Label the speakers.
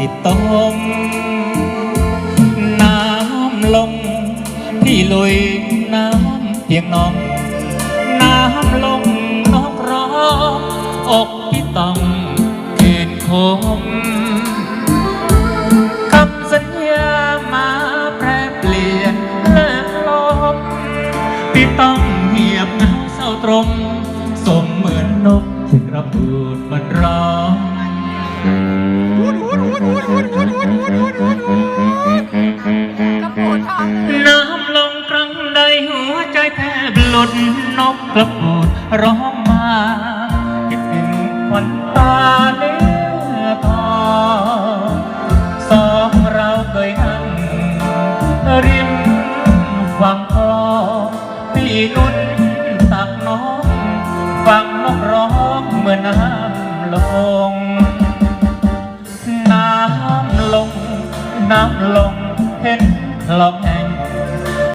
Speaker 1: ติดต้มน้ำลงพี่ลุยน้ำเพียงน้อง น้ำลงนอกร้องอกพี่ต้องคืนคมคำสัญญามาแปรเปลี่ยนเลิกลมพี่ต้องเหียบเงาเศร้าตรมสมเหมือนนกที่กระพูดมันร้อง น้ำลงครั้งใดหัวใจแทบหลุดนกกระพูดร้องมาคิดถึงควันตาเนื้อทองสองเราเคยนั่งริมฝั่งคลองพี่นุ่นตักน้องฟังนกร้องเมื่อน้ำลง น้ำลง น้ำลงเห็น ลองแห่